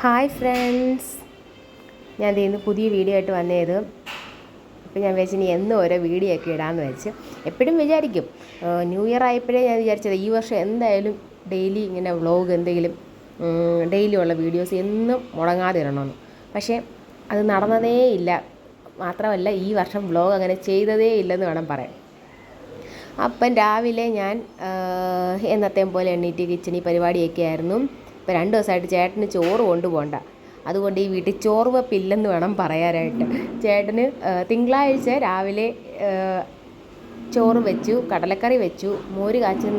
Hi friends ഞാൻ ഇന്ന് പുതിയ വീഡിയോ ആയിട്ട് വന്നത്. അപ്പോൾ ഞാൻ വിചാരിച്ചു ഇനി എന്നും ഓരോ വീഡിയോ ഒക്കെ ഇടാമെന്ന് വെച്ച് എപ്പോഴും വിചാരിക്കും. ന്യൂ ഇയർ ആയപ്പോഴേ ഞാൻ വിചാരിച്ചത് ഈ വർഷം എന്തായാലും ഡെയിലി ഇങ്ങനെ വ്ളോഗ് എന്തെങ്കിലും ഡെയിലി ഉള്ള വീഡിയോസ് എന്നും മുടങ്ങാതെ ഇടണമെന്ന് പക്ഷേ അത് നടന്നതേ ഇല്ല. മാത്രമല്ല ഈ വർഷം വ്ളോഗ് അങ്ങനെ ചെയ്തതേ ഇല്ലെന്ന് വേണം പറയാൻ. അപ്പം രാവിലെ ഞാൻ എന്നത്തെയും പോലെ എണ്ണീറ്റ് കിച്ചണി പരിപാടിയൊക്കെ ആയിരുന്നു. ഇപ്പോൾ രണ്ട് ദിവസമായിട്ട് ചേട്ടന് ചോറ് കൊണ്ടുപോകണ്ട. അതുകൊണ്ട് ഈ വീട്ടിൽ ചോറ് വെപ്പില്ലെന്ന് വേണം പറയാനായിട്ട്. ചേട്ടന് തിങ്കളാഴ്ച രാവിലെ ചോറ് വെച്ചു കടലക്കറി വെച്ചു മോര് കാച്ച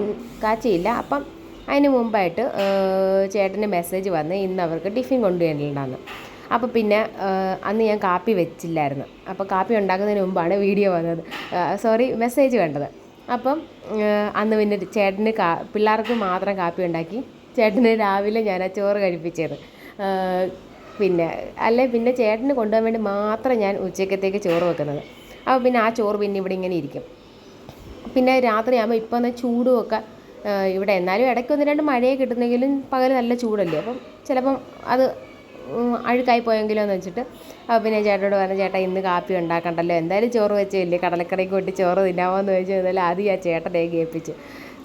കാച്ചിയില്ല. അപ്പം അതിന് മുമ്പായിട്ട് ചേട്ടന് മെസ്സേജ് വന്ന് ഇന്ന് അവർക്ക് ടിഫിൻ കൊണ്ടുവരലുണ്ടെന്ന് അപ്പോൾ പിന്നെ അന്ന് ഞാൻ കാപ്പി വെച്ചില്ലായിരുന്നു. അപ്പോൾ കാപ്പി ഉണ്ടാക്കുന്നതിന് മുമ്പാണ് വീഡിയോ വന്നത്. സോറി മെസ്സേജ് വേണ്ടത്. അപ്പം അന്ന് പിന്നെ ചേട്ടന് കാ പിള്ളേർക്ക് മാത്രം കാപ്പി ഉണ്ടാക്കി ചേട്ടന് രാവിലെ ഞാൻ ആ ചോറ് കഴിപ്പിച്ചത്. പിന്നെ അല്ലെ പിന്നെ ചേട്ടന് കൊണ്ടുപോകാൻ വേണ്ടി മാത്രം ഞാൻ ഉച്ചക്കത്തേക്ക് ചോറ് വെക്കുന്നത്. അപ്പോൾ പിന്നെ ആ ചോറ് പിന്നെ ഇവിടെ ഇങ്ങനെ ഇരിക്കും. പിന്നെ രാത്രിയാകുമ്പോൾ ഇപ്പം തന്നെ ചൂടുമൊക്കെ ഇവിടെ എന്നാലും ഇടയ്ക്ക് ഒന്ന് രണ്ട് മഴയെ കിട്ടുന്നെങ്കിലും പകൽ നല്ല ചൂടല്ലേ. അപ്പം ചിലപ്പം അത് അഴുക്കായി പോയെങ്കിലോ എന്ന് വെച്ചിട്ട് അപ്പോൾ പിന്നെ ചേട്ടനോട് പറഞ്ഞു ചേട്ടാ ഇന്ന് കാപ്പി ഉണ്ടാക്കണ്ടല്ലോ. എന്തായാലും ചോറ് വെച്ചില്ലേ കടലക്കറിക്ക് കൂട്ടി ചോറ് തിന്നാമോ എന്ന് ചോദിച്ചു. എന്നാലും ആദ്യം ആ ചേട്ടനെ കേൾപ്പിച്ച്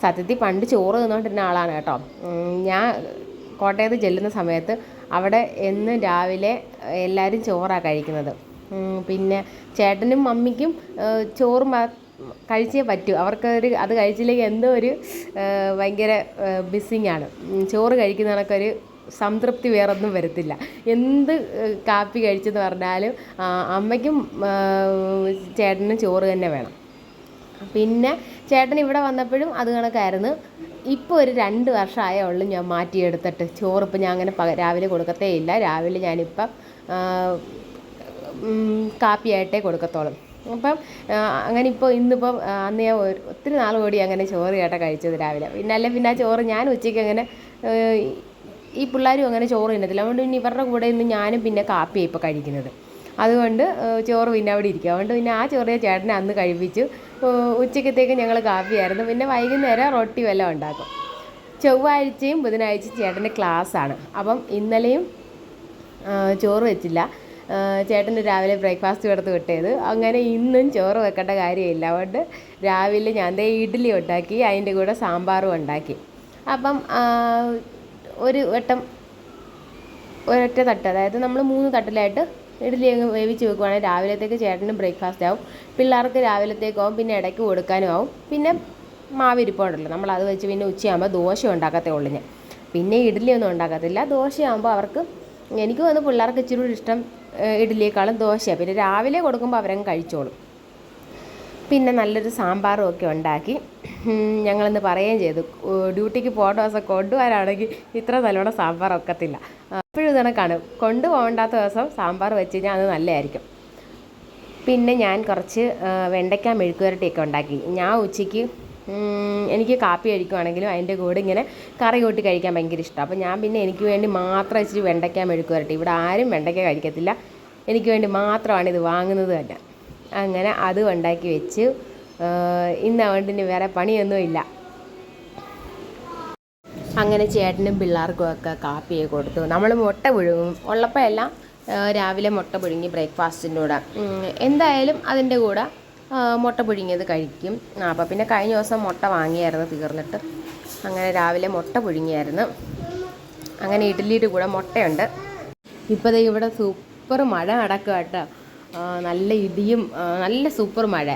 സത്യത്തിൽ പണ്ട് ചോറ് തിന്നുകൊണ്ടിരുന്ന ആളാണ് കേട്ടോ. ഞാൻ കോട്ടയത്ത് ചെല്ലുന്ന സമയത്ത് അവിടെ എന്നും രാവിലെ എല്ലാവരും ചോറാണ് കഴിക്കുന്നത്. പിന്നെ ചേട്ടനും മമ്മിക്കും ചോറ് കഴിച്ചേ പറ്റൂ. അവർക്കൊരു അത് കഴിച്ചില്ലെങ്കിൽ എന്തോ ഒരു ഭയങ്കര മിസ്സിങ് ആണ്. ചോറ് കഴിക്കുന്ന കണക്കൊരു സംതൃപ്തി വേറൊന്നും വരത്തില്ല. എന്ത് കാപ്പി കഴിച്ചെന്ന് പറഞ്ഞാലും അമ്മയ്ക്കും ചേട്ടനും ചോറ് തന്നെ വേണം. പിന്നെ ചേട്ടൻ ഇവിടെ വന്നപ്പോഴും അത് കണക്കായിരുന്നു. ഇപ്പോൾ ഒരു രണ്ട് വർഷമായേ ഉള്ളൂ ഞാൻ മാറ്റിയെടുത്തിട്ട്. ചോറിപ്പം ഞാൻ അങ്ങനെ രാവിലെ കൊടുക്കത്തേ ഇല്ല. രാവിലെ ഞാനിപ്പം കാപ്പിയായിട്ടേ കൊടുക്കത്തോളും. അപ്പം അങ്ങനെ ഇപ്പോൾ ഇന്നിപ്പം അന്ന് ഞാൻ ഒത്തിരി നാൾ കൂടി അങ്ങനെ ചോറ് ചേട്ടാ കഴിച്ചത് രാവിലെ. പിന്നെ അല്ലെ പിന്നെ ആ ചോറ് ഞാൻ ഉച്ചയ്ക്ക് അങ്ങനെ ഈ പിള്ളേരും അങ്ങനെ ചോറ് തിന്നത്തില്ല. അതുകൊണ്ട് പിന്നെ ഇവരുടെ കൂടെ ഇന്ന് ഞാനും പിന്നെ കാപ്പിയാണ് ഇപ്പോൾ കഴിക്കുന്നത്. അതുകൊണ്ട് ചോറ് പിന്നെ അവിടെ ഇരിക്കും. അതുകൊണ്ട് പിന്നെ ആ ചോറ് ചേട്ടനെ അന്ന് കഴിപ്പിച്ചു. ഉച്ചക്കത്തേക്ക് ഞങ്ങൾ കാപ്പിയായിരുന്നു. പിന്നെ വൈകുന്നേരം റൊട്ടി വല്ലതും ഉണ്ടാക്കും. ചൊവ്വാഴ്ചയും ബുധനാഴ്ചയും ചേട്ടന്റെ ക്ലാസ്സാണ്. അപ്പം ഇന്നലെയും ചോറ് വെച്ചില്ല. ചേട്ടന് രാവിലെ ബ്രേക്ക്ഫാസ്റ്റ് കൊടുത്ത് വിട്ടത്. അങ്ങനെ ഇന്നും ചോറ് വെക്കേണ്ട കാര്യമില്ല. അതുകൊണ്ട് രാവിലെ ഞാൻ ദേ ഇഡ്ഡലി ഉണ്ടാക്കി അതിന്റെ കൂടെ സാമ്പാറും ഉണ്ടാക്കി. അപ്പം ഒരു വട്ടം ഒരൊറ്റ തട്ട് അതായത് നമ്മൾ മൂന്ന് തട്ടിലായിട്ട് ഇഡ്ഡലി അങ്ങ് വേവിച്ച് വെക്കുവാണെങ്കിൽ രാവിലത്തേക്ക് ചേട്ടന് ബ്രേക്ക്ഫാസ്റ്റ് ആവും. പിള്ളേർക്ക് രാവിലത്തേക്കാവും പിന്നെ ഇടയ്ക്ക് കൊടുക്കാനും ആവും. പിന്നെ മാവിരിപ്പുണ്ടല്ലോ നമ്മൾ അത് വെച്ച് പിന്നെ ഉച്ചയാകുമ്പോൾ ദോശ ഉണ്ടാക്കത്തേ ഉള്ളൂ ഞാൻ. പിന്നെ ഇഡ്ഡലി ഒന്നും ഉണ്ടാക്കത്തില്ല. ദോശയാകുമ്പോൾ അവർക്ക് എനിക്ക് വന്ന് പിള്ളേർക്ക് ഇച്ചിരി കൂടി ഇഷ്ടം ഇഡ്ഡലിയേക്കാളും ദോശയാണ് പിന്നെ രാവിലെ കൊടുക്കുമ്പോൾ അവരങ്ങ് കഴിച്ചോളും. പിന്നെ നല്ലൊരു സാമ്പാറും ഒക്കെ ഉണ്ടാക്കി ഞങ്ങളിന്ന് പറയുകയും ചെയ്തു. ഡ്യൂട്ടിക്ക് പോകേണ്ട ദിവസം കൊണ്ടുവരാണെങ്കിൽ ഇത്ര നല്ലോണം സാമ്പാർ ഒക്കത്തില്ല അപ്പോഴും ഇത് കാണും. കൊണ്ടുപോകണ്ടാത്ത ദിവസം സാമ്പാർ വെച്ച് കഴിഞ്ഞാൽ അത് നല്ലതായിരിക്കും. പിന്നെ ഞാൻ കുറച്ച് വെണ്ടയ്ക്ക മെഴുക്കുവരട്ടിയൊക്കെ ഉണ്ടാക്കി. ഞാൻ ഉച്ചയ്ക്ക് എനിക്ക് കാപ്പി കഴിക്കുവാണെങ്കിലും അതിന്റെ കൂടെ ഇങ്ങനെ കറി കൂട്ടി കഴിക്കാൻ ഭയങ്കര ഇഷ്ടമാണ് അപ്പോൾ ഞാൻ പിന്നെ എനിക്ക് വേണ്ടി മാത്രം ഇച്ചിരി വെണ്ടയ്ക്ക മെഴുക്കുവരട്ടി. ഇവിടെ ആരും വെണ്ടയ്ക്ക കഴിക്കത്തില്ല. എനിക്ക് വേണ്ടി മാത്രമാണ് ഇത് വാങ്ങുന്നത് തന്നെ. അങ്ങനെ അതും ഉണ്ടാക്കി വെച്ച് ഇന്ന് അതുകൊണ്ട് വേറെ പണിയൊന്നും ഇല്ല അങ്ങനെ ചേട്ടനും പിള്ളേർക്കും ഒക്കെ കാപ്പിയൊക്കെ കൊടുത്തു. നമ്മൾ മുട്ട പുഴുങ്ങും. ഉള്ളപ്പോൾ എല്ലാം രാവിലെ മുട്ട പുഴുങ്ങി ബ്രേക്ക്ഫാസ്റ്റിന്റെ കൂടെ. എന്തായാലും അതിന്റെ കൂടെ മുട്ട പുഴുങ്ങിയത് കഴിക്കും. അപ്പോൾ പിന്നെ കഴിഞ്ഞ ദിവസം മുട്ട വാങ്ങിയായിരുന്നു തീർന്നിട്ട്. അങ്ങനെ രാവിലെ മുട്ട പുഴുങ്ങിയായിരുന്നു. അങ്ങനെ ഇഡ്ഡലിയുടെ കൂടെ മുട്ടയുണ്ട്. ഇപ്പോൾ ഇവിടെ സൂപ്പർ മഴ നടക്കുക കേട്ടോ. നല്ല ഇടിയും നല്ല സൂപ്പർ മഴ.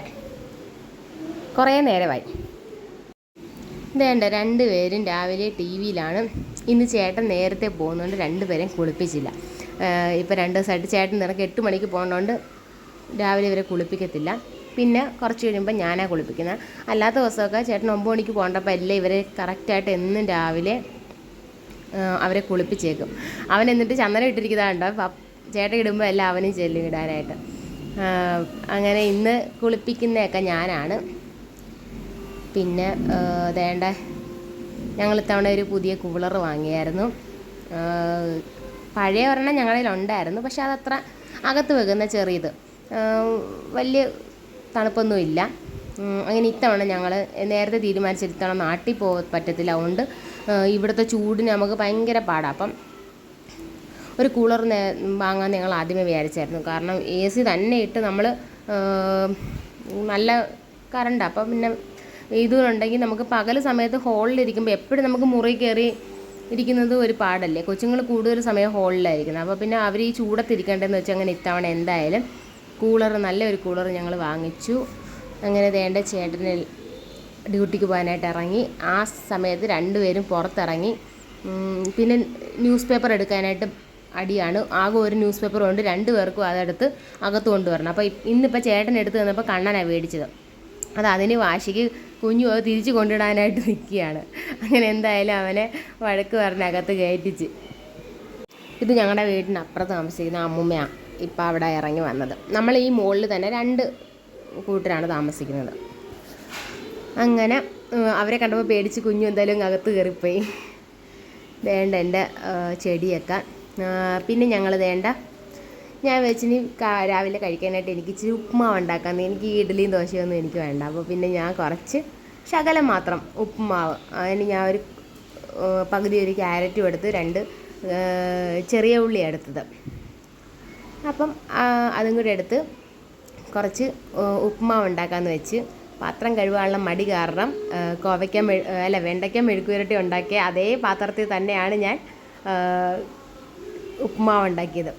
കുറേ നേരമായി. ഇതേണ്ട രണ്ടുപേരും രാവിലെ ടി വിയിലാണ്. ഇന്ന് ചേട്ടൻ നേരത്തെ പോകുന്നതുകൊണ്ട് രണ്ടുപേരെയും കുളിപ്പിച്ചില്ല. ഇപ്പോൾ രണ്ട് ദിവസമായിട്ട് ചേട്ടൻ നിനക്ക് എട്ട് മണിക്ക് പോകുന്നതുകൊണ്ട് രാവിലെ ഇവരെ കുളിപ്പിക്കത്തില്ല. പിന്നെ കുറച്ച് കഴിയുമ്പോൾ ഞാനാണ് കുളിപ്പിക്കുന്നത് അല്ലാത്ത ദിവസമൊക്കെ ചേട്ടൻ ഒമ്പത് മണിക്ക് പോകേണ്ടപ്പോൾ എല്ലാം ഇവരെ കറക്റ്റായിട്ട് എന്നും രാവിലെ അവരെ കുളിപ്പിച്ചേക്കും. അവൻ എന്നിട്ട് ചന്ദനം ഇട്ടിരിക്കുന്നതാണ്ടോ? ചേട്ടൻ ഇടുമ്പോൾ എല്ലാം അവനും ചെല്ലും ഇടാനായിട്ട്. അങ്ങനെ ഇന്ന് കുളിപ്പിക്കുന്നതൊക്കെ ഞാനാണ്. പിന്നെ വേണ്ട ഞങ്ങൾ ഇത്തവണ ഒരു പുതിയ കൂളർ വാങ്ങിയായിരുന്നു. പഴയ ഒരെണ്ണം ഞങ്ങളുടെ ഉണ്ടായിരുന്നു പക്ഷെ അതത്ര അകത്ത് വെക്കുന്ന ചെറിയത്. വലിയ തണുപ്പൊന്നുമില്ല. അങ്ങനെ ഇത്തവണ ഞങ്ങൾ നേരത്തെ തീരുമാനിച്ചിട്ട് ഇത്തവണ നാട്ടിൽ പോകാൻ പറ്റത്തില്ല. അതുകൊണ്ട് ഇവിടുത്തെ ചൂടിന് നമുക്ക് ഭയങ്കര പാടാണ് അപ്പം ഒരു കൂളർ വാങ്ങാൻ ഞങ്ങൾ ആദ്യമേ വിചാരിച്ചായിരുന്നു. കാരണം എ സി തന്നെ ഇട്ട് നമ്മൾ നല്ല കറണ്ട് അപ്പം പിന്നെ ഇതുണ്ടെങ്കിൽ നമുക്ക് പകൽ സമയത്ത് ഹോളിലിരിക്കുമ്പോൾ എപ്പോഴും നമുക്ക് മുറി കയറി ഇരിക്കുന്നത് ഒരു പാടല്ലേ? കൊച്ചുങ്ങൾ കൂടുതൽ സമയം ഹോളിലായിരിക്കുന്നത് അപ്പോൾ പിന്നെ അവർ ഈ ചൂടത്തിരിക്കേണ്ടതെന്ന് വെച്ചാൽ അങ്ങനെ ഇത്തവണ എന്തായാലും കൂളർ നല്ലൊരു കൂളർ ഞങ്ങൾ വാങ്ങിച്ചു. അങ്ങനെ വേണ്ട ചേട്ടന് ഡ്യൂട്ടിക്ക് പോകാനായിട്ട് ഇറങ്ങി. ആ സമയത്ത് രണ്ടുപേരും പുറത്തിറങ്ങി. പിന്നെ ന്യൂസ് പേപ്പർ എടുക്കാനായിട്ട് അടിയാണ്. ആകെ ഒരു ന്യൂസ് പേപ്പർ കൊണ്ട് രണ്ട് പേർക്കും അതെടുത്ത് അകത്ത് കൊണ്ടുവരണം. അപ്പോൾ ഇന്നിപ്പോൾ ചേട്ടൻ എടുത്ത് തന്നപ്പോൾ കണ്ണനാണ് മേടിച്ചത്. അത് അതിന് വാശിക്ക് കുഞ്ഞു അത് തിരിച്ചു കൊണ്ടിടാനായിട്ട് നിൽക്കുകയാണ്. അങ്ങനെ എന്തായാലും അവനെ വഴക്ക് പറഞ്ഞകത്ത് കയറ്റിച്ച്. ഇത് ഞങ്ങളുടെ വീടിന് താമസിക്കുന്ന അമ്മുമ്മയാണ് ഇപ്പം അവിടെ ഇറങ്ങി വന്നത്. നമ്മൾ ഈ മുകളിൽ തന്നെ രണ്ട് കൂട്ടരാണ് താമസിക്കുന്നത്. അങ്ങനെ അവരെ കണ്ടപ്പോൾ പേടിച്ച് കുഞ്ഞു എന്തായാലും അകത്ത് കയറിപ്പോയി. വേണ്ട എന്റെ ചെടിയൊക്കെ. പിന്നെ ഞങ്ങൾ വേണ്ട ഞാൻ വെച്ചിനി രാവിലെ കഴിക്കാനായിട്ട് എനിക്ക് ഇച്ചിരി ഉപ്പുമാവ് ഉണ്ടാക്കാൻ എനിക്ക് ഇഡ്ഡലിയും ദോശയൊന്നും എനിക്ക് വേണ്ട. അപ്പോൾ പിന്നെ ഞാൻ കുറച്ച് ശകലം മാത്രം ഉപ്പുമാവ് അതിന് ഞാൻ ഒരു പകുതി ഒരു ക്യാരറ്റും എടുത്ത് രണ്ട് ചെറിയ ഉള്ളി എടുത്തത്. അപ്പം അതും കൂടി എടുത്ത് കുറച്ച് ഉപ്മാവ് ഉണ്ടാക്കാമെന്ന് വെച്ച് പാത്രം കഴുകാനുള്ള മടി കാരണം കോവയ്ക്ക അല്ല വെണ്ടയ്ക്ക മെഴുക്കുരട്ടി ഉണ്ടാക്കിയ അതേ പാത്രത്തിൽ തന്നെയാണ് ഞാൻ ഉപ്മാവ് ഉണ്ടാക്കിയത്.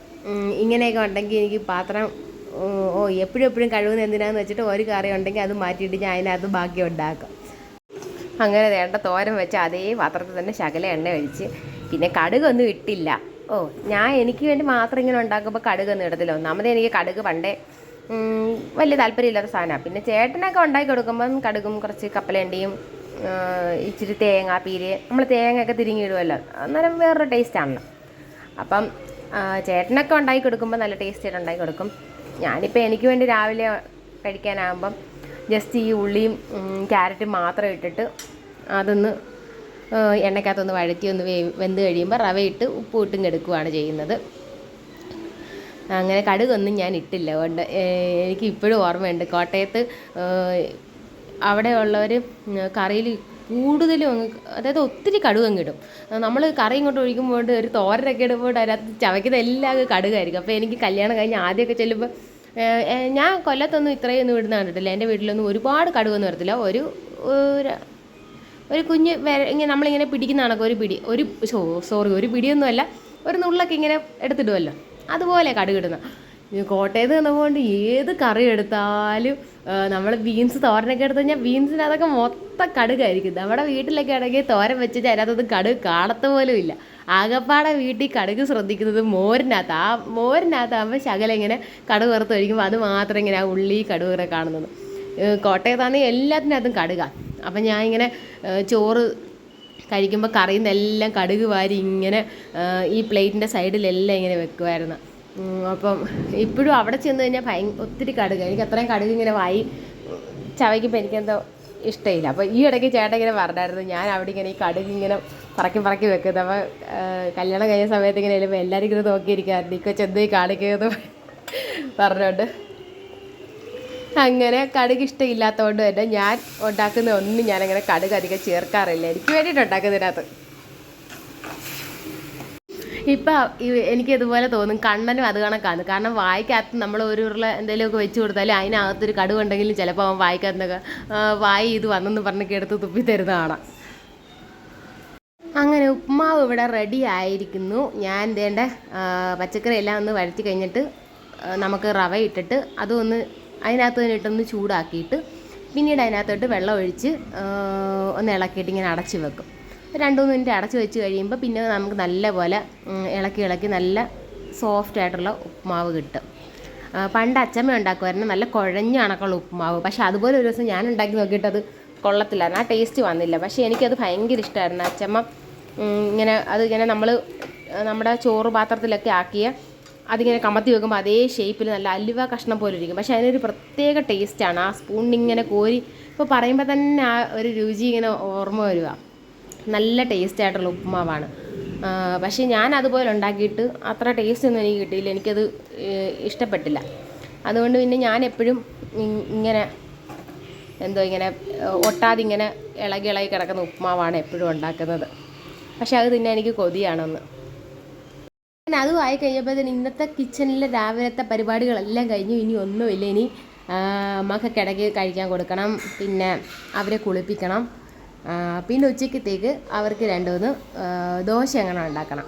ഇങ്ങനെയൊക്കെ ഉണ്ടെങ്കിൽ എനിക്ക് പാത്രം ഓ എപ്പോഴും എപ്പോഴും കഴുകുന്നത് എന്തിനാന്ന് വെച്ചിട്ട് ഒരു കറി ഉണ്ടെങ്കിൽ അത് മാറ്റിയിട്ട് ഞാൻ അതിനകത്ത് ബാക്കി ഉണ്ടാക്കും. അങ്ങനെ വേണ്ട തോരൻ വെച്ച് അതേ പാത്രത്തിൽ തന്നെ ശകല എണ്ണ ഒഴിച്ച് പിന്നെ കടുകൊന്നും ഇട്ടില്ല. ഓ ഞാൻ എനിക്ക് വേണ്ടി മാത്രം ഇങ്ങനെ ഉണ്ടാക്കുമ്പോൾ കടുകൊന്നും ഇടത്തില്ല. ഒന്നാമത് എനിക്ക് കടുക് പണ്ടേ വലിയ താല്പര്യമില്ലാത്ത സാധനമാണ്. പിന്നെ ചേട്ടനൊക്കെ ഉണ്ടാക്കി കൊടുക്കുമ്പം കടുകും കുറച്ച് കപ്പലണ്ടിയും ഇച്ചിരി തേങ്ങ പീര് നമ്മൾ തേങ്ങയൊക്കെ തിരിഞ്ഞിടുമല്ലോ അന്നേരം വേറൊരു ടേസ്റ്റാണല്ലോ അപ്പം ചേട്ടനൊക്കെ ഉണ്ടാക്കി കൊടുക്കുമ്പോൾ നല്ല ടേസ്റ്റായിട്ട് ഉണ്ടാക്കി കൊടുക്കും. ഞാനിപ്പോൾ എനിക്ക് വേണ്ടി രാവിലെ കഴിക്കാനാകുമ്പം ജസ്റ്റ് ഈ ഉള്ളിയും ക്യാരറ്റും മാത്രം ഇട്ടിട്ട് അതൊന്ന് എണ്ണക്കകത്തൊന്ന് വഴറ്റി ഒന്ന് വേ വെന്ത് കഴിയുമ്പോൾ റവ ഇട്ട് ഉപ്പ് ഇട്ടും എടുക്കുകയാണ് ചെയ്യുന്നത്. അങ്ങനെ കടുകൊന്നും ഞാൻ ഇട്ടില്ല. കൊണ്ട് എനിക്ക് ഇപ്പോഴും ഓർമ്മയുണ്ട്. കോട്ടയത്ത് അവിടെ ഉള്ളവർ കറിയിൽ കൂടുതലും അങ്ങ് അതായത് ഒത്തിരി കടുക് അങ്ങ് ഇടും. നമ്മൾ കറി ഇങ്ങോട്ട് ഒഴിക്കുമ്പോൾ ഒരു തോരനൊക്കെ ഇടുമ്പോൾ അതിനകത്ത് ചവയ്ക്കുന്ന എല്ലാം കടുകായിരിക്കും. അപ്പോൾ എനിക്ക് കല്യാണം കഴിഞ്ഞ് ആദ്യമൊക്കെ ചെല്ലുമ്പോൾ ഞാൻ കൊല്ലത്തൊന്നും ഇത്രയൊന്നും ഇടുന്ന കണ്ടിട്ടില്ല. എന്റെ വീട്ടിലൊന്നും ഒരുപാട് കടുകൊന്നും വരത്തില്ല. ഒരു ഒരു കുഞ്ഞ് ഇങ്ങനെ നമ്മളിങ്ങനെ പിടിക്കുന്ന കണക്ക് ഒരു പിടി ഒരു സോറി ഒരു പിടിയൊന്നുമല്ല. ഒരു നുള്ളൊക്കെ ഇങ്ങനെ എടുത്തിടുമല്ലോ അതുപോലെ കടുകിടുന്ന കോട്ടയത്ത് നിന്നുകൊണ്ട് ഏത് കറി എടുത്താലും നമ്മൾ ബീൻസ് തോരനൊക്കെ എടുത്തു കഴിഞ്ഞാൽ ബീൻസിന് അതൊക്കെ മൊത്തം കടുകായിരിക്കും. നമ്മുടെ വീട്ടിലൊക്കെ ആണെങ്കിൽ തോരൻ വെച്ചിട്ട് അതിനകത്തൊന്നും കടുക് കാണത്ത പോലും ഇല്ല. ആകപ്പാടെ വീട്ടിൽ കടുക് ശ്രദ്ധിക്കുന്നത് മോരിനകത്ത്. ആ മോരിനകത്താകുമ്പോൾ ശകലം ഇങ്ങനെ കടുക് വറുത്ത് കഴിക്കുമ്പോൾ അത് മാത്രം ഇങ്ങനെ ആ ഉള്ളി കടുകറെ കാണുന്നത്. കോട്ടയത്താണെങ്കിൽ എല്ലാത്തിനകത്തും കടുക. അപ്പം ഞാൻ ഇങ്ങനെ ചോറ് കഴിക്കുമ്പോൾ കറിയിൽ നിന്നെല്ലാം കടുക് വാരി ഇങ്ങനെ ഈ പ്ലേറ്റിന്റെ സൈഡിലെല്ലാം ഇങ്ങനെ വെക്കുമായിരുന്നു അപ്പം ഇപ്പോഴും അവിടെ ചെന്ന് കഴിഞ്ഞാൽ ഭയ ഒത്തിരി കടുക എനിക്ക് അത്രയും കടുക് ഇങ്ങനെ വായി ചവയ്ക്കുമ്പോൾ എനിക്കെന്തോ ഇഷ്ടമില്ല അപ്പോൾ ഈ ഇടയ്ക്ക് ചേട്ടൻ ഇങ്ങനെ പറഞ്ഞായിരുന്നു ഞാൻ അവിടെ ഇങ്ങനെ ഈ കടുക് ഇങ്ങനെ പറക്കി പറക്കി വെക്കുന്നത്. അപ്പോൾ കല്യാണം കഴിഞ്ഞ സമയത്ത് ഇങ്ങനെ വരുമ്പോൾ എല്ലാവരും ഇങ്ങനെ നോക്കിയിരിക്കാറുണ്ട് ഈ ചെന്ന് കാണിക്കുന്നത് പറഞ്ഞോണ്ട്. അങ്ങനെ കടുക് ഇഷ്ടമില്ലാത്തതുകൊണ്ട് തന്നെ ഞാൻ ഉണ്ടാക്കുന്ന ഒന്നും ഞാനങ്ങനെ കടുക് അധികം ചേർക്കാറില്ല. എനിക്ക് വേണ്ടിയിട്ട് ഉണ്ടാക്കുന്നതിനകത്ത്. ഇപ്പം എനിക്ക് ഇതുപോലെ തോന്നും കണ്ണനും അത് കണക്കാണ് കാരണം വായിക്കകത്ത് നമ്മൾ ഒരു ഉരുള എന്തെങ്കിലുമൊക്കെ വെച്ച് കൊടുത്താൽ അതിനകത്തൊരു കടുവ ഉണ്ടെങ്കിലും ചിലപ്പോൾ അവൻ വായിക്കകത്തൊക്കെ വായി ഇത് വന്നെന്ന് പറഞ്ഞൊക്കെ എടുത്ത് തുപ്പി തരുന്ന കാണാം. അങ്ങനെ ഉപ്മാവ് ഇവിടെ റെഡി ആയിരിക്കുന്നു. ഞാൻ വേണ്ട പച്ചക്കറി എല്ലാം ഒന്ന് വഴറ്റി കഴിഞ്ഞിട്ട് നമുക്ക് റവ ഇട്ടിട്ട് അതൊന്ന് അതിനകത്ത് ഇട്ടൊന്ന് ചൂടാക്കിയിട്ട് പിന്നീട് അതിനകത്തോട്ട് വെള്ളം ഒഴിച്ച് ഒന്ന് ഇളക്കിയിട്ട് ഇങ്ങനെ അടച്ചു വെക്കും. രണ്ട് മൂന്ന് മിനിറ്റ് അടച്ച് വെച്ച് കഴിയുമ്പോൾ പിന്നെ നമുക്ക് നല്ലപോലെ ഇളക്കി ഇളക്കി നല്ല സോഫ്റ്റ് ആയിട്ടുള്ള ഉപ്പുമാവ് കിട്ടും. പണ്ട് അച്ചമ്മ ഉണ്ടാക്കുമായിരുന്നു നല്ല കുഴഞ്ഞ കണക്കുള്ള ഉപ്പുമാവ് പക്ഷേ അതുപോലെ ഒരു ദിവസം ഞാൻ ഉണ്ടാക്കി നോക്കിയിട്ട് അത് കൊള്ളത്തില്ലായിരുന്നു. ആ ടേസ്റ്റ് വന്നില്ല. പക്ഷേ എനിക്കത് ഭയങ്കര ഇഷ്ടമായിരുന്നു അച്ചമ്മ ഇങ്ങനെ അത് ഇങ്ങനെ നമ്മൾ നമ്മുടെ ചോറ് പാത്രത്തിലൊക്കെ ആക്കിയ അതിങ്ങനെ കമത്തി വെക്കുമ്പോൾ അതേ ഷേപ്പിൽ നല്ല അലുവ കഷ്ണം പോലെ ഇരിക്കും. പക്ഷേ അതിനൊരു പ്രത്യേക ടേസ്റ്റാണ് ആ സ്പൂണിങ്ങനെ കോരി ഇപ്പോൾ പറയുമ്പോൾ തന്നെ ആ ഒരു രുചി ഇങ്ങനെ ഓർമ്മ വരിക നല്ല ടേസ്റ്റ് ആയിട്ടുള്ള ഉപ്പുമാവാണ് പക്ഷേ ഞാൻ അതുപോലെ ഉണ്ടാക്കിയിട്ട് അത്ര ടേസ്റ്റ് ഒന്നും എനിക്ക് കിട്ടിയില്ല. എനിക്കത് ഇഷ്ടപ്പെട്ടില്ല. അതുകൊണ്ട് പിന്നെ ഞാൻ എപ്പോഴും ഇങ്ങനെ എന്തോ ഇങ്ങനെ ഒട്ടാതെ ഇങ്ങനെ ഇളകി ഇളകി കിടക്കുന്ന ഉപ്പുമാവാണ് എപ്പോഴും ഉണ്ടാക്കുന്നത്. പക്ഷെ അത് തിന്നാൻ എനിക്ക് കൊതിയാണെന്ന്. പിന്നെ അതും ആയി കഴിഞ്ഞപ്പോഴത്തേന് ഇന്നത്തെ കിച്ചണിലെ രാവിലത്തെ പരിപാടികളെല്ലാം കഴിഞ്ഞു. ഇനി ഒന്നുമില്ല. ഇനി അമ്മയ്ക്ക് ഇടയ്ക്ക് കഴിക്കാൻ കൊടുക്കണം. പിന്നെ അവരെ കുളിപ്പിക്കണം. പിന്നെ ഉച്ചക്കത്തേക്ക് അവർക്ക് രണ്ടുമൂന്ന് ദോശ എങ്ങനെ ഉണ്ടാക്കണം.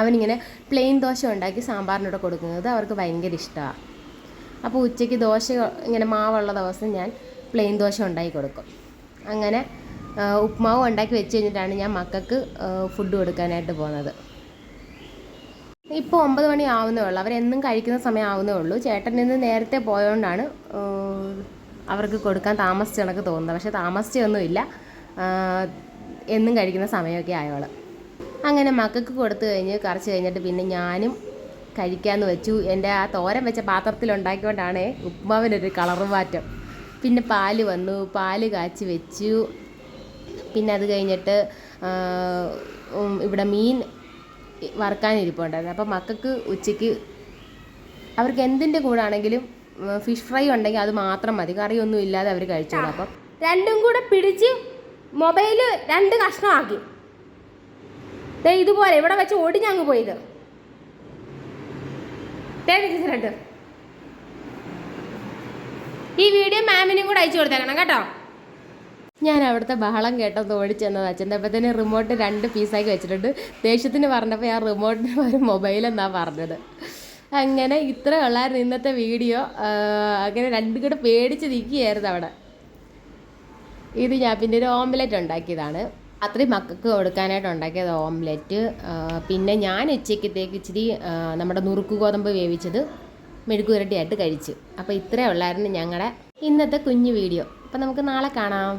അവനിങ്ങനെ പ്ലെയിൻ ദോശ ഉണ്ടാക്കി സാമ്പാറിനോട് കൊടുക്കുന്നത് അവർക്ക് ഭയങ്കര ഇഷ്ടമാണ് അപ്പോൾ ഉച്ചയ്ക്ക് ദോശ ഇങ്ങനെ മാവുള്ള ദിവസം ഞാൻ പ്ലെയിൻ ദോശ ഉണ്ടാക്കി കൊടുക്കും. അങ്ങനെ ഉപ്മാവ് ഉണ്ടാക്കി വെച്ച് കഴിഞ്ഞിട്ടാണ് ഞാൻ മക്കൾക്ക് ഫുഡ് കൊടുക്കാനായിട്ട് പോകുന്നത് ഇപ്പോൾ ഒമ്പത് മണി ആവുന്നേ ഉള്ളൂ. അവരെന്നും കഴിക്കുന്ന സമയം ആവുന്നേ ഉള്ളൂ. ചേട്ടൻ ഇന്ന് നേരത്തെ പോയതുകൊണ്ടാണ് അവർക്ക് കൊടുക്കാൻ താമസിച്ച കണക്ക് തോന്നുന്നത്. പക്ഷേ താമസിച്ചൊന്നുമില്ല. എന്നും കഴിക്കുന്ന സമയമൊക്കെ ആയോൾ. അങ്ങനെ മക്കൾക്ക് കൊടുത്തു കഴിഞ്ഞ് കറച്ച് കഴിഞ്ഞിട്ട് പിന്നെ ഞാനും കഴിക്കാമെന്ന് വെച്ചു. എന്റെ ആ തോരൻ വെച്ച പാത്രത്തിൽ ഉണ്ടാക്കിക്കൊണ്ടാണ് ഉപ്മാവിനൊരു കളറ് മാറ്റം. പിന്നെ പാൽ വന്നു. പാൽ കാച്ചി വെച്ചു. പിന്നെ അത് കഴിഞ്ഞിട്ട് ഇവിടെ മീൻ വറുക്കാനിരിപ്പുണ്ടായിരുന്നു. അപ്പോൾ മക്കൾക്ക് ഉച്ചയ്ക്ക് അവർക്ക് എന്തിന്റെ കൂടെ ആണെങ്കിലും ഫിഷ് ഫ്രൈ ഉണ്ടെങ്കിൽ അത് മാത്രം മതി. കറിയൊന്നും ഇല്ലാതെ അവർ കഴിച്ചോളൂ. അപ്പം രണ്ടും കൂടെ പിടിച്ച് മൊബൈൽ രണ്ട് കഷ്ണമാക്കി. ദേ ഇതുപോലെ ഇവിടെ വെച്ച് ഓടിഞ്ഞങ്ങ് പോയത്. രണ്ട്. ഈ വീഡിയോ മാമിനും കൂടെ അയച്ചു കൊടുത്തേക്കണം കേട്ടോ. ഞാൻ അവിടുത്തെ ബഹളം കേട്ടത് ഓടിച്ചെന്നത്. അച്ഛന്റെ അപ്പം തന്നെ റിമോട്ട് രണ്ട് പീസാക്കി വെച്ചിട്ടുണ്ട്. ദേഷ്യത്തിന് പറഞ്ഞപ്പോൾ ഞാൻ റിമോട്ടിന് ഒരു മൊബൈലെന്നാണ് പറഞ്ഞത്. അങ്ങനെ ഇത്ര ഉള്ളായിരുന്നു ഇന്നത്തെ വീഡിയോ. അങ്ങനെ രണ്ടും കൂടെ പേടിച്ച് നിൽക്കുകയായിരുന്നു അവിടെ. ഇത് ഞാൻ പിന്നെ ഒരു ഓംലെറ്റ് ഉണ്ടാക്കിയതാണ്. അത്രയും മക്കൾക്ക് കൊടുക്കാനായിട്ട് ഉണ്ടാക്കിയത് ഓംലെറ്റ് പിന്നെ ഞാൻ ഉച്ചയ്ക്കത്തേക്ക് ഇച്ചിരി നമ്മുടെ നുറുക്ക് ഗോതമ്പ് വേവിച്ചത് മെഴുക്കുരട്ടിയായിട്ട് കഴിച്ചു. അപ്പോൾ ഇത്രയേ ഉള്ളായിരുന്നു ഞങ്ങളുടെ ഇന്നത്തെ കുഞ്ഞു വീഡിയോ. അപ്പം നമുക്ക് നാളെ കാണാം.